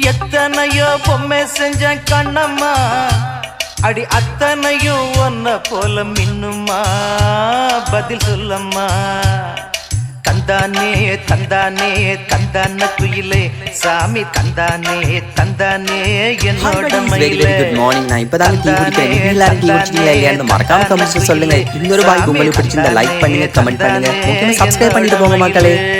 எத்தனையோ பொம்மை செஞ்சேன் கண்ணம்மா. அடி அத்தனையும் ஒன்ன போல மின்னுமா? பதில் சொல்லம்மா. தந்தானே தந்தானே தந்தான குயிலே. சாமி தந்தானே தந்தானே என்னோட மயிலே. குட் மார்னிங் நான் இப்பதான் டீ குடிக்கிறேன் நீங்க எல்லாரும் டீ குடிச்சிட்டீங்களா இல்லையான்னு மறக்காம கமெண்ட்ஸ் சொல்லுங்க. இன்னொரு வாய்ப்பு உங்களுக்கு பிடிச்சிருந்தா லைக் பண்ணுங்க கமெண்ட் பண்ணுங்க. சப்ஸ்கிரைப் பண்ணிட்டு போங்க மக்களே.